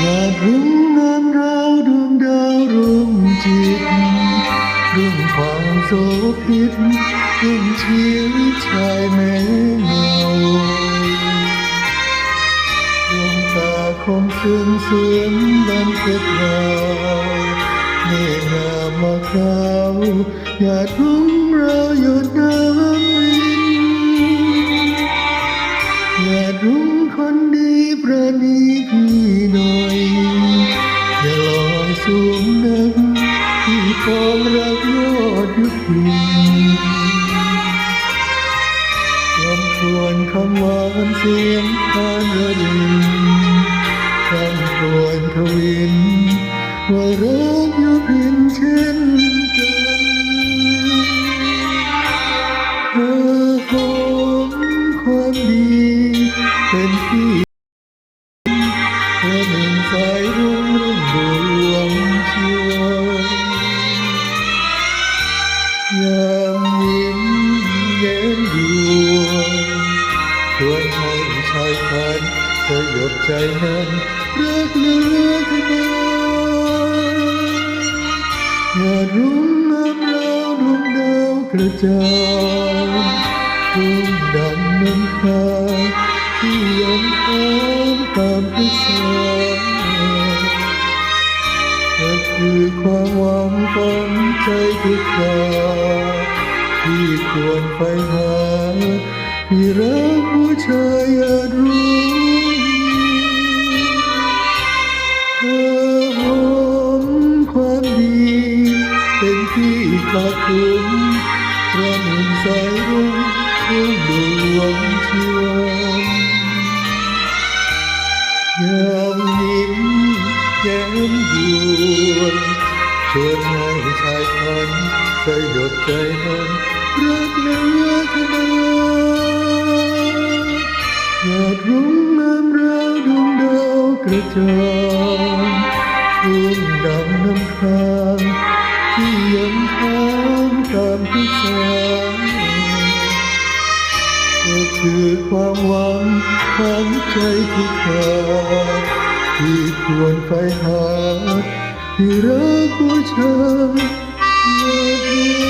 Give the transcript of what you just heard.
อยากรู้นามเราดวงดาวรุ่งจิตรุ่งความโสภิตรุ่งชีวิตชายแม้เงาดวงตาคมซึ้งเสื่อมดังเพชราวเมื่องามมาคราวอยากรู้เราหยดน้ำรินอย่ารุ้งคนดีประนีพี่น่อยอย่าลอย สูงนักที่ฟองรักยอดยุพินลำครวนคำหวานเสียงพานระดินคำครวนทวินว่ารักยุพินเช่นกันเธอหอมความดีเป็นที่ สยบใจนั้นรักเลือขนาอย่ารุ่งงามเราดวงดาวกระจางรุ่งดังน้ำค้างที่ยังหอมตามพิษาเธอคือความหวังฝันใจทุกคราที่ควรไปหาที่รักผู้ชายอย่ารู้ ที่ขอบคุณพระหนุ่มสายรุ่งรุ่งดวงชีวันยามยิ้มแย้มยวนชวนให้ชายพันสยบใจนั้นรักเหลือขนาอยากรุ่งงามราวดวงดาวกระจ่างรุ่งดังน้ำค้าามพิษาเธอคือความหวังของใจที่ขาดที่ควรไปหาที่รักผู้ชายเมื่อ